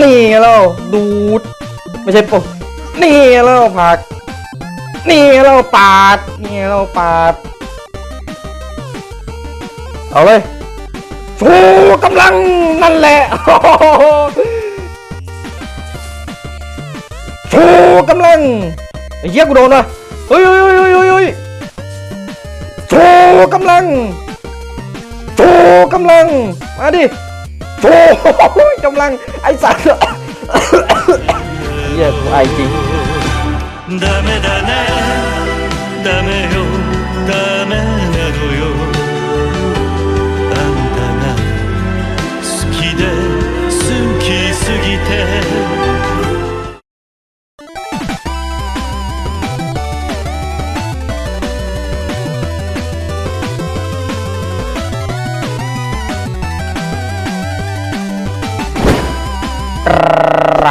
นี่ไงเราดูด ไม่ใช่ปะนี่ไงเราผัก นี่ไงเราปาด นี่ไงเราปาด เอาเลยโชว์กำลังนั่นแหละโชว์กำลังไอ้เหี้ยกูโดนว่ะเฮ้ยเฮ้ยเฮ้ยเฮ้ยยยโชว์กำลังโชว์กำลัง มาดิ โชว์กำลังไอ้สัตว์เหี้ยกูไอจริงダ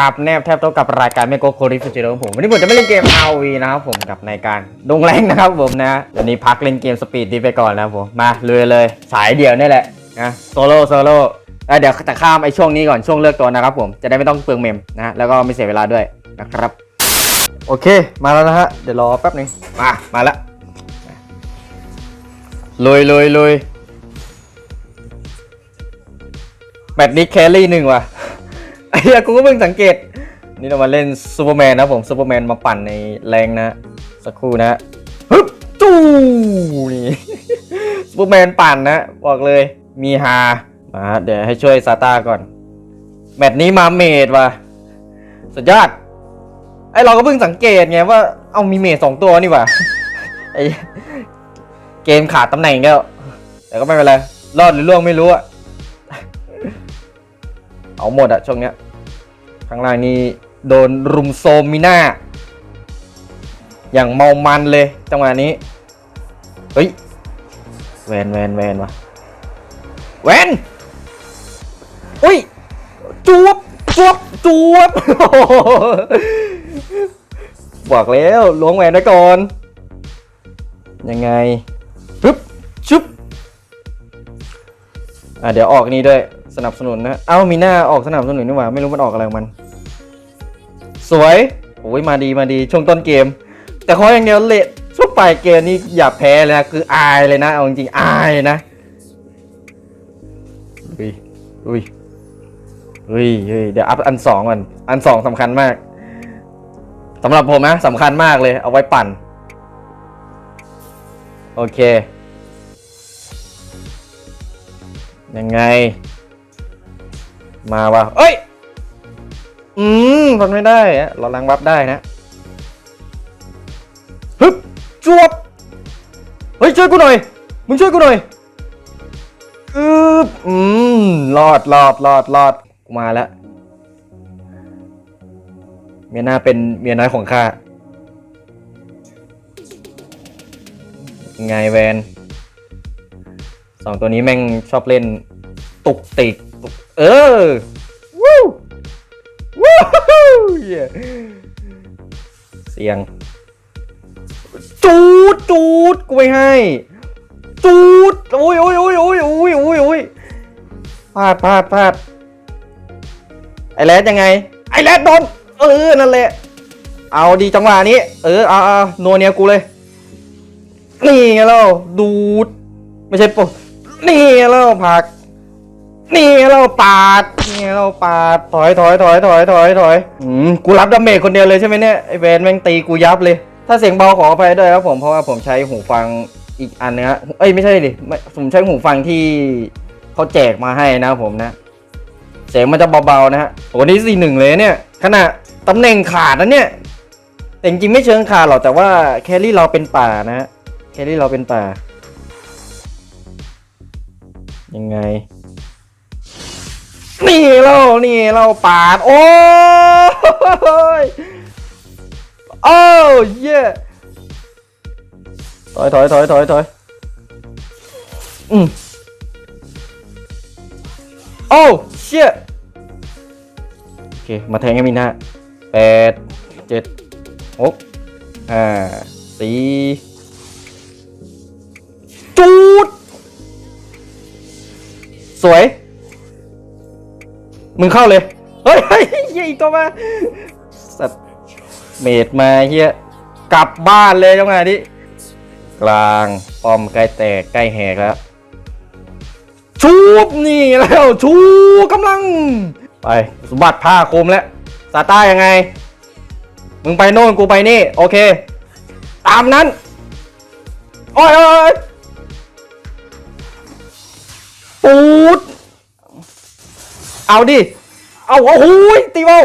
ราบแนบแทบเท่ากับรายการเมโกโคริฟูจิโร่ของผม วันนี้ผมจะไม่เล่นเกม RV นะครับผมกับในการดงแรงนะครับผมนะวันนี้พักเล่นเกมสปีดดีไปก่อนนะครับผม มาเลยเลย สายเดียวนี่แหละนะโซโล่โซโล่เดี๋ยวแต่ข้ามไอ้ช่วงนี้ก่อนช่วงเลือกตัวนะครับผมจะได้ไม่ต้องเปลืองเมมนะแล้วก็ไม่เสียเวลาด้วยนะครับ โอเคมาแล้วนะฮะเดี๋ยวรอแป๊บนึงมามาแล้วลุยลุยลุยแมตช์นี้แครี่หนึ่งว่ะไอ้ เหี้ยกูก็เพิ่งสังเกต นี่เรามาเล่นซูเปอร์แมนนะผมซูเปอร์แมนมาปั่นในแรงนะ สักครู่นะฮึบจู้นี่ซูเปอร์แมนปั่นนะ บอกเลยมีฮามาเดี๋ยวให้ช่วยซาต้าก่อน แมตช์นี้มาเมดว่ะสุดยอดไอเราก็เพิ่งสังเกตไงว่าเอามีเมดสองตัวนี่ว่าไอเกมขาดตำแหน่งแล้วแต่ก็ไม่เป็นไรรอดหรือล่วงไม่รู้อะเอาหมดอะช่วงเนี้ย ข้างล่างนี้โดนรุมโซมมิน่า อย่างเมามันเลยจังหวะนี้ เฮ้ยแวนแวนแวนวะแวนอุ้ยจวบจวบจวบบอกแล้วล้วงแหวนไว้ก่อน ยังไงปึ๊บชุบอะเดี๋ยวออกนี่ด้วยสนับสนุนนะ เอ้ามีหน้าออกสนับสนุนนี่หว่า ไม่รู้มันออกอะไรของมัน สวยโอ้ยมาดีมาดีช่วงต้นเกม แต่ขออย่างเดียวเละช่วงปลายเกมนี่อย่าแพ้เลยนะคืออายเลยนะเอาจริงๆอายนะอุ้ยอุ้ยเฮ้ยเฮ้ยเดี๋ยวอัพอันสองก่อนอันสองสำคัญมากสำหรับผมนะสำคัญมากเลย เอาไว้ปั่น โอเค ยังไง มาวะเอ้ย อืมทนไม่ได้เราลังรับได้นะฮึบจวบเฮ้ยช่วยกูหน่อย มึงช่วยกูหน่อยอึบอืมรอดรอดรอดรอดกูมาแล้วเมียหน้าเป็นเมียน้อยของข้าไงแวนสองตัวนี้แม่งชอบเล่นตุกติกเออ เหี้ยเสียง จูดจูดกูไม่ให้ จูดโอ้ยโอ้ยโอ้ยโอ้ยโอ้ยโอ้ยโอ้ยพลาดพลาดพลาดไอ้แรดยังไง ไอ้แรดโดนเออนั่นแหละ เอาดีจังหวะนี้ เออเอาเอานัวเนียกูเลย นี่ไงเราดูด ไม่ใช่ปะนี่ไงเราผัก นี่เราปาด นี่เราปาด ถอยถอยถอยถอยถอยถอยอืมกูรับดาเมจคนเดียวเลยใช่ไหมเนี่ยไอแวนแม่งตีกูยับเลย ถ้าเสียงเบาขออภัยด้วยครับผมเพราะว่าผมใช้หูฟังอีกอันนึงฮะเอ้ยไม่ใช่ดิไม่ผมใช้หูฟังที่เขาแจกมาให้นะผมนะ เสียงมันจะเบาๆนะฮะโอ้นี่สี่หนึ่งเลยเนี่ยขนาดตำแหน่งขาดนะเนี่ยแต่จริงไม่เชิงขาดหรอกแต่ว่าแครี่เราเป็นป่านะฮะแครี่เราเป็นป่า ยังไง นี่เรานี่เราปาด โอ้ยโอ้เย่ถอยถอยถอยถอยถอยอืมโอ้เชี่ยโอเค มาแทงให้มินฮะแปดเจ็ดหกห้าสี่จูด สวย มึงเข้าเลย เฮ้ยเฮ้ยเฮียอีกตัวมา สัตว์เมดมาเฮียกลับบ้านเลยจังไงดิ กลางป้อมใกล้แตกใกล้แหกแล้ว ชูบนี่แล้ว ชูกำลัง ไปสมบัติผ้าคลุมแล้วซาต้ายังไง มึงไปโน่นกูไปนี่ โอเค ตามนั้น โอ้ยโอ้ยปูด เอาดิ เอาโอ้โหยตีเบา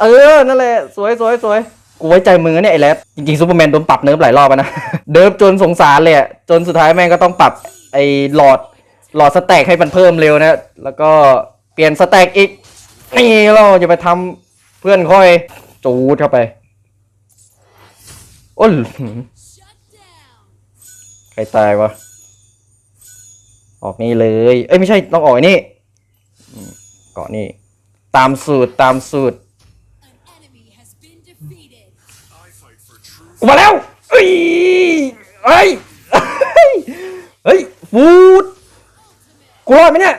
เออ นั่นแหละ สวยสวยสวยกูไว้ใจมึงนะเนี่ยไอ้แรดจริงๆซูเปอร์แมนโดนปรับเนิร์ฟหลายรอบนะ เดิฟจนสงสารเลยจนสุดท้ายแม่งก็ต้องปรับไอ้หลอดหลอดสแต็กให้มันเพิ่มเร็วนะ แล้วก็เปลี่ยนสแต็กอีก นี่เราจะไปทำเพื่อนค่อย จูดเข้าไปโอ้ยใครตายวะ ออกนี่เลย เอ้ยไม่ใช่ต้องออกนี่ เกาะนี่ ตามสูตรตามสูตรกูมาแล้วเอ้ยเฮ้ยเฮ้ยฟูดกูรอดไหมเนี่ย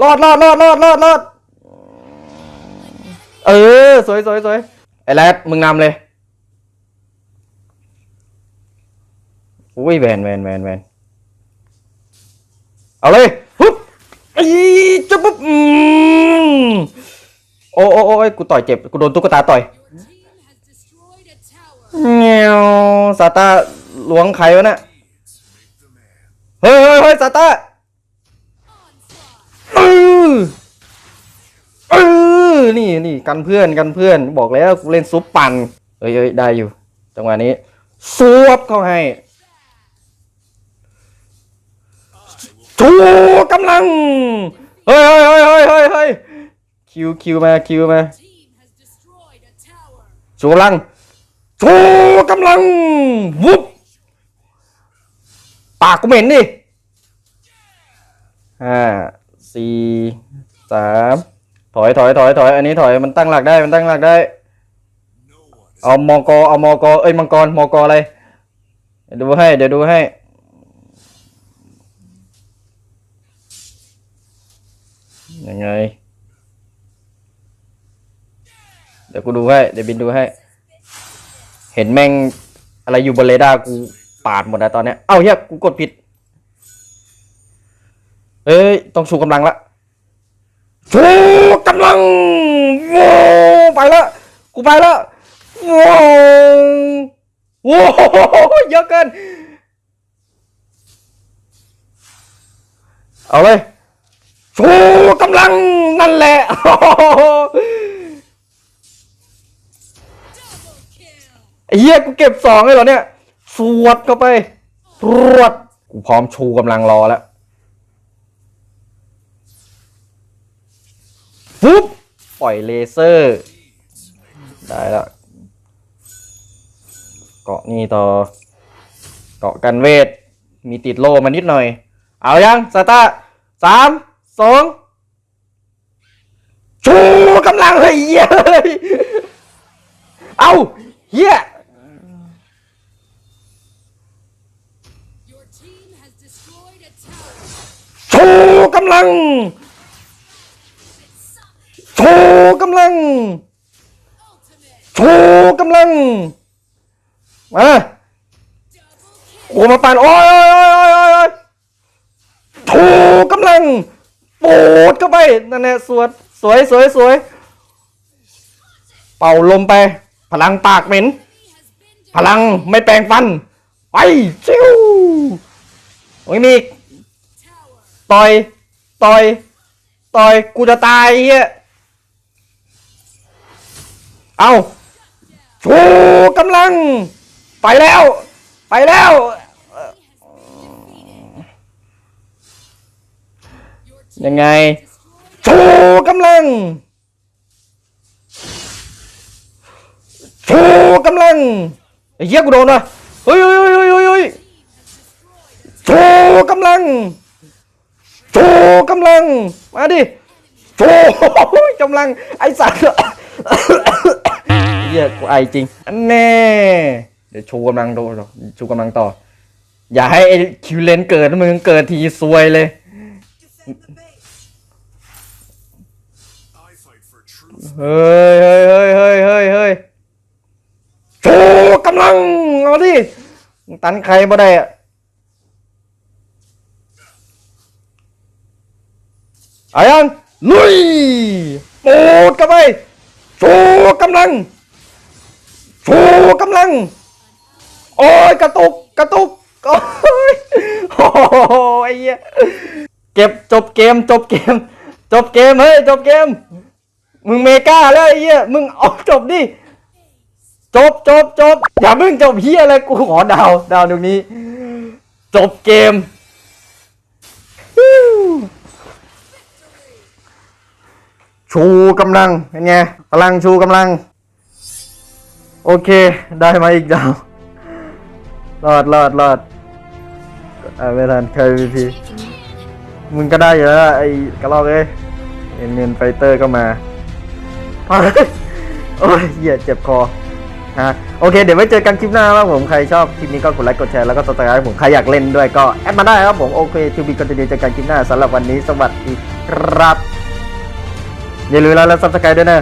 รอดรอดรอดรอดรอดรอดเออ สวยสวยสวยไอ้แรดมึงนำเลยอุ้ยแวนแวนแวนแวนเอาเลย อีจุ๊บปุ๊บอืมโอ้โอ้โอ้ยกูต่อยเจ็บ กูโดนตุ๊กตาต่อยเงี้ยวซาต้าล้วงใครวะเนี่ยเฮ้ยเฮ้ยเฮ้ยซาต้าเออเออนี่นี่กันเพื่อนกันเพื่อน บอกแล้วกูเล่นซุปปั่นเอ้ยเอ้ยได้อยู่ จังหวะนี้ซวบเข้าให้ ชูกำลัง เฮ้ยเฮ้ยเฮ้ยเฮ้ยเฮ้ยเฮ้ยคิวคิวมาคิวมาชูกำลังชูกำลัง วุบปากกูเหม็นดิห้าสี่สามถอยถอยถอยถอยอันนี้ถอยมันตั้งหลักได้มันตั้งหลักได้ เอามอกเอามอกเอ้ยมังกรมอกอะไรเดี๋ยวดูให้ เดี๋ยวดูให้ ยังไง เดี๋ยวกูดูให้ เดี๋ยวบินดูให้ เห็นแม่งอะไรอยู่บนเรดาร์กูปาดหมดแล้วตอนเนี้ย เอ้าเฮียกูกดผิด เอ้ย ต้องชูกำลังละชูกำลังโว้ไปแล้วกูไปแล้วโว้โว้เยอะเกิน เอาเลย โชูกำลังนั่นแหละไอ้เหี้ยกูเก็บสองเลยเหรอเนี่ย สวดเข้าไปรวด กูพร้อมชูกำลังรอแล้วปุ๊บ ปล่อยเลเซอร์ ได้แล้วเกาะนี่ต่อ เกาะกันเวท มีติดโล่มานิดหน่อย เอายังซาต้าสาม สองชูกำลังเฮ้ยเหี้ยเฮ้ยเอาเหี้ย Your team has destroyed a tower. โชว์กำลังโชว์กำลัง Ultimate. โชว์กำลังมา Double kill. โอ้มาปั่นโอ้ยโอ้ยโอ้ยโอ้ยโอ้ยโอ้ยโชว์กำลังโปดเข้าไปนั่นแหละสวดสวยสวยสวย เป่าลมไป พลังปากเหม็น พลังไม่แปลงฟัน ไปซิวโอ้ยมีอีกต่อย ต่อย ต่อย กูจะตายเฮียเอาชูกำลัง ไปแล้ว ไปแล้ว ยังไง destroyed ชูกำลังชูกำลังไอ้เหี้ยกูโดนวะเฮ้ยเฮ้ยเฮ้ยเฮ้ยเฮ้ยเฮ้ย a team has destroyed a ชูกำลังชูกำลัง มาดิชูกำลัง ไอ้สัตว์เหี้ยกูไอจริง อันแน่ เดี๋ยวชูกำลังโดนชูกำลังต่อ อย่าให้ไอ้คิวเลนเกิดมึงเกิดทีซวยเลย เฮ้ยเฮ้ยเฮ้ยเฮ้ยเฮ้ยเฮ้ยโชว์กำลัง เอาดิ ตันใครบ่ได้อะอายังลุยโปดกันไปโชว์กำลังโชว์กำลัง โอ้ยกระตุกกระตุกโอ้ยโอ้ยเก็บจบเกมจบเกม จบเกมเฮ้ยจบเกม มึงเมกาแล้วไอ้เหี้ยมึงเอาจบดิ จบจบจบอย่ามึงจบเฮียอะไรกูขอดาว ดาวตรงนี้ จบเกม ชูกำลังเป็นไงพลังชูกำลัง โอเค ได้มาอีกดาวรอดรอดรอดอ่าไม่ทันเคยพีพีมึงก็ได้อยู่แล้วไอ้กระรอกเอ้ยเอ็นเนนไฟเตอร์ก็มา โอ้ยเหี้ยเจ็บคอฮะโอเค เดี๋ยวไว้เจอกันคลิปหน้าครับผมใครชอบคลิปนี้ก็กดไลค์กดแชร์แล้วก็ติดตามผมใครอยากเล่นด้วยก็แอดมาได้ครับผมโอเคทูบีก็จะเจอกันคลิปหน้าสำหรับวันนี้สวัสดีครับอย่าลืมแล้วแล้วซับสไครต์ด้วยนะ